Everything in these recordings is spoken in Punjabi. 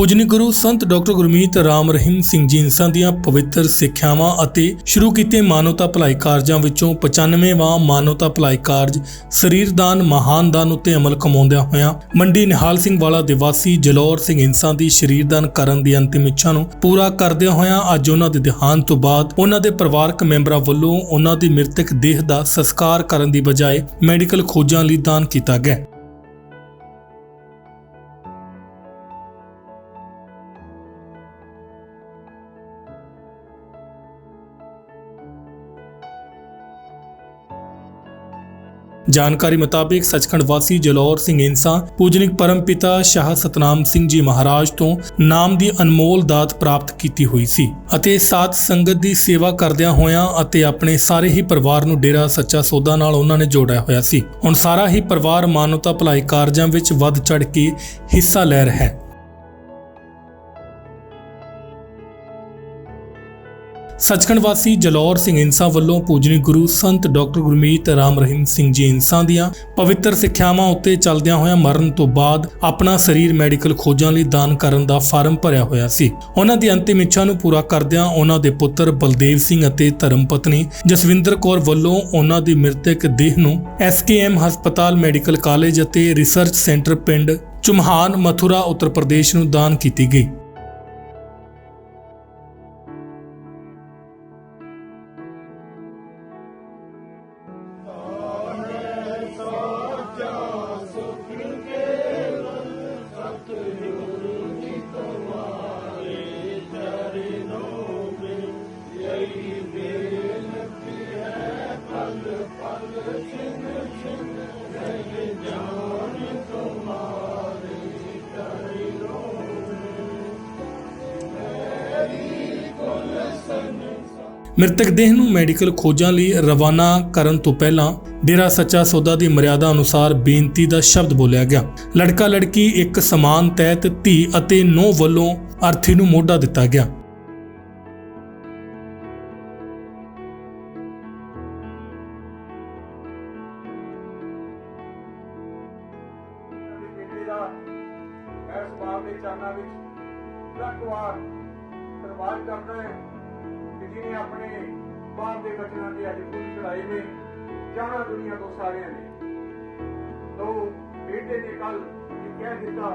ਪੂਜਨੀ ਗੁਰੂ ਸੰਤ ਡਾਕਟਰ ਗੁਰਮੀਤ ਰਾਮ ਰਹੀਮ ਸਿੰਘ ਜੀ ਇੰਸਾਂ ਦੀਆਂ ਪਵਿੱਤਰ ਸਿੱਖਿਆਵਾਂ ਅਤੇ ਸ਼ੁਰੂ ਕੀਤੇ ਮਾਨਵਤਾ ਭਲਾਈ ਕਾਰਜਾਂ ਵਿੱਚੋਂ 95ਵਾਂ ਮਾਨਵਤਾ ਭਲਾਈ ਕਾਰਜ ਸਰੀਰਦਾਨ ਮਹਾਨ ਦਾਨ ਉੱਤੇ ਅਮਲ ਕਮਾਉਂਦਿਆਂ ਹੋਇਆਂ ਮੰਡੀ ਨਿਹਾਲ ਸਿੰਘ ਵਾਲਾ ਦਿਵਾਸੀ ਜਲੌਰ ਸਿੰਘ ਇੰਸਾਂ ਦੀ ਸਰੀਰਦਾਨ ਕਰਨ ਦੀ ਅੰਤਿਮ ਇੱਛਾ ਨੂੰ ਪੂਰਾ ਕਰਦਿਆਂ ਹੋਇਆਂ ਅੱਜ ਉਹਨਾਂ ਦੇ ਦੇਹਾਂਤ ਤੋਂ ਬਾਅਦ ਉਹਨਾਂ ਦੇ ਪਰਿਵਾਰਕ ਮੈਂਬਰਾਂ ਵੱਲੋਂ ਉਹਨਾਂ ਦੀ ਮ੍ਰਿਤਕ ਦੇਹ ਦਾ ਸੰਸਕਾਰ ਕਰਨ ਦੀ ਬਜਾਏ ਮੈਡੀਕਲ ਖੋਜਾਂ ਲਈ ਦਾਨ ਕੀਤਾ ਗਿਆ। ਜਾਣਕਾਰੀ ਮੁਤਾਬਿਕ ਸੱਚਖੰਡ ਵਾਸੀ ਜਲੌਰ ਸਿੰਘ ਇੰਸਾ ਪੂਜਨਿਕ ਪਰਮਪਿਤਾ ਸ਼ਾਹ ਸਤਨਾਮ ਸਿੰਘ ਜੀ ਮਹਾਰਾਜ ਤੋਂ ਨਾਮ ਦੀ ਅਨਮੋਲ ਦਾਤ ਪ੍ਰਾਪਤ ਕੀਤੀ ਹੋਈ ਸੀ ਅਤੇ ਸਾਧ ਸੰਗਤ ਦੀ ਸੇਵਾ ਕਰਦਿਆਂ ਹੋਇਆਂ ਅਤੇ ਆਪਣੇ ਸਾਰੇ ਹੀ ਪਰਿਵਾਰ ਨੂੰ ਡੇਰਾ ਸੱਚਾ ਸੌਦਾ ਨਾਲ ਉਹਨਾਂ ਨੇ ਜੋੜਿਆ ਹੋਇਆ ਸੀ। ਹੁਣ ਸਾਰਾ ਹੀ ਪਰਿਵਾਰ ਮਾਨਵਤਾ ਭਲਾਈ ਕਾਰਜਾਂ ਵਿੱਚ ਵੱਧ ਚੜ ਕੇ ਹਿੱਸਾ ਲੈ ਰਿਹਾ ਹੈ। ਸੱਚਖੰਡ ਵਾਸੀ ਜਲੌਰ ਸਿੰਘ ਇੰਸਾ ਵੱਲੋਂ ਪੂਜਨੀ ਗੁਰੂ ਸੰਤ ਡਾਕਟਰ ਗੁਰਮੀਤ ਰਾਮ ਰਹੀਮ ਸਿੰਘ ਜੀ ਇੰਸਾ ਦੀਆਂ ਪਵਿੱਤਰ ਸਿੱਖਿਆਵਾਂ ਉੱਤੇ ਚੱਲਦਿਆਂ ਹੋਇਆਂ ਮਰਨ ਤੋਂ ਬਾਅਦ ਆਪਣਾ ਸਰੀਰ ਮੈਡੀਕਲ ਖੋਜਾਂ ਲਈ ਦਾਨ ਕਰਨ ਦਾ ਫਾਰਮ ਭਰਿਆ ਹੋਇਆ ਸੀ। ਉਹਨਾਂ ਦੀ ਅੰਤਿਮ ਇੱਛਾ ਨੂੰ ਪੂਰਾ ਕਰਦਿਆਂ ਉਹਨਾਂ ਦੇ ਪੁੱਤਰ ਬਲਦੇਵ ਸਿੰਘ ਅਤੇ ਧਰਮ ਪਤਨੀ ਜਸਵਿੰਦਰ ਕੌਰ ਵੱਲੋਂ ਉਹਨਾਂ ਦੀ ਮ੍ਰਿਤਕ ਦੇਹ ਨੂੰ ਐਸਕੇਐਮ ਹਸਪਤਾਲ ਮੈਡੀਕਲ ਕਾਲਜ ਅਤੇ ਰਿਸਰਚ ਸੈਂਟਰ ਪਿੰਡ ਚੁਮਹਾਨ ਮਥੁਰਾ, ਉੱਤਰ ਪ੍ਰਦੇਸ਼ ਨੂੰ ਦਾਨ ਕੀਤੀ ਗਈ। ਮ੍ਰਿਤਕ ਦੇਹ ਨੂੰ ਮੈਡੀਕਲ ਖੋਜਾਂ ਲਈ ਰਵਾਨਾ ਕਰਨ ਤੋਂ ਪਹਿਲਾਂ ਡੇਰਾ ਸੱਚਾ ਸੌਦਾ ਦੀ ਮਰਿਆਦਾ ਅਨੁਸਾਰ ਬੇਨਤੀ ਦਾ ਸ਼ਬਦ ਬੋਲਿਆ ਗਿਆ। ਲੜਕਾ ਲੜਕੀ ਇੱਕ ਸਮਾਨ ਤਹਿਤ ਧੀ ਅਤੇ ਨੌ ਵੱਲੋਂ ਅਰਥੀ ਨੂੰ ਮੋਢਾ ਦਿੱਤਾ ਗਿਆ। ਇਸ ਵਿੱਚ ਲੱਖ ਵਾਰ ਕਰਦਾ ਹੈ ਕਿ ਜਿਹਨੇ ਆਪਣੇ ਬਾਪ ਦੇ ਬਚਨਾਂ ਦੀ ਅੱਜ ਪੂਰੀ ਚੜਾਈ ਨੇ ਜਾਣਾ ਦੁਨੀਆ ਤੋਂ ਸਾਰਿਆਂ ਨੇ। ਤੋ ਬੇਟੇ ਨੇ ਕੱਲ ਇਹ ਕਹਿ ਦਿੱਤਾ,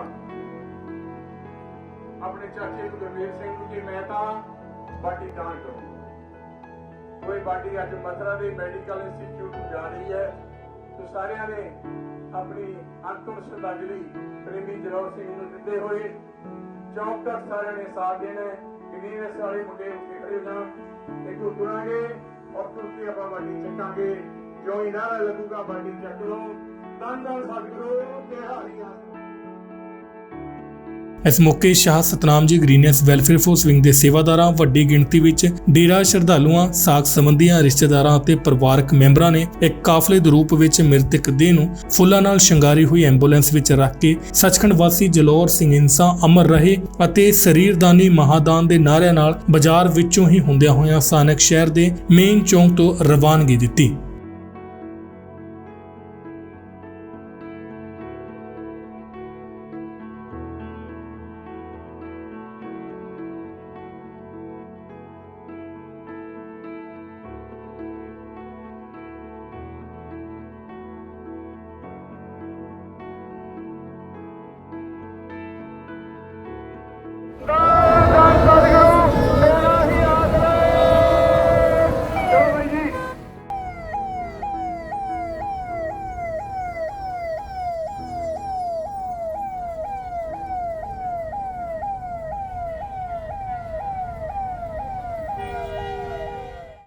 ਆਪਣੇ ਚਾਚੇ ਗੁਰਦੇਵ ਸਿੰਘ ਨੂੰ ਕਿ ਮੈਂ ਤਾਂ ਬਾਡੀ ਦਾਨ ਕਰੂੰ ਕੋਈ ਬਾਟੀ ਅੱਜ ਮਥੁਰਾ ਦੇ ਮੈਡੀਕਲ ਇੰਸਟੀਚਿਊਟ ਜਾ ਰਹੀ ਹੈ। ਤੇ ਸਾਰਿਆਂ ਨੇ ਆਪਣੀ ਅੰਤਮ ਸ਼ਰਧਾਂਜਲੀ ਪ੍ਰੇਮੀ ਜਰੌਰ ਸਿੰਘ ਨੂੰ ਦਿੰਦੇ ਹੋਏ ਚੌਕ ਤੱਕ ਸਾਰਿਆਂ ਨੇ ਸਾਥ ਦੇਣਾ ਹੈ ਕਿ ਵੀਰ ਮੁੰਡੇ ਉੱਤੇ ਖੜੇ ਹੋ ਜਾਣ ਇੱਕ ਤੁਰਾਂਗੇ ਔਰ ਤੁਰ ਆਪਾਂ ਬਾਟੀ ਚੱਕਾਂਗੇ। ਜੋ ਹੀ ਨਾਰਾ ਲੱਗੂਗਾ ਬਾਟੀ ਚੱਕ ਲਓ। ਤਨ ਨਾਲ ਸਤਿਗੁਰੂ ਤੇ ਹਾਰੀਆਂ ਇਸ ਮੌਕੇ ਸ਼ਾਹ ਸਤਨਾਮ ਜੀ ਗ੍ਰੀਨੈਸ ਵੈਲਫੇਅਰ ਫੋਰਸ ਵਿੰਗ ਦੇ ਸੇਵਾਦਾਰਾਂ, ਵੱਡੀ ਗਿਣਤੀ ਵਿੱਚ ਡੇਰਾ ਸ਼ਰਧਾਲੂਆਂ ਸਾਕ ਸੰਬੰਧੀਆਂ, ਰਿਸ਼ਤੇਦਾਰਾਂ ਅਤੇ ਪਰਿਵਾਰਕ ਮੈਂਬਰਾਂ ਨੇ ਇੱਕ ਕਾਫਲੇ ਦੇ ਰੂਪ ਵਿੱਚ ਮ੍ਰਿਤਕ ਦੇਹ ਨੂੰ ਫੁੱਲਾਂ ਨਾਲ ਸ਼ਿੰਗਾਰੀ ਹੋਈ ਐਂਬੂਲੈਂਸ ਵਿੱਚ ਰੱਖ ਕੇ ਸੱਚਖੰਡ ਵਾਸੀ ਜਲੌਰ ਸਿੰਘ ਇੰਸਾ ਅਮਰ ਰਹੇ ਅਤੇ ਸਰੀਰਦਾਨੀ ਮਹਾਦਾਨ ਦੇ ਨਾਅਰਿਆਂ ਨਾਲ ਬਾਜ਼ਾਰ ਵਿੱਚੋਂ ਹੀ ਹੁੰਦਿਆਂ ਹੋਇਆਂ ਸਾਨਕ ਸ਼ਹਿਰ ਦੇ ਮੇਨ ਚੌਂਕ ਤੋਂ ਰਵਾਨਗੀ ਦਿੱਤੀ।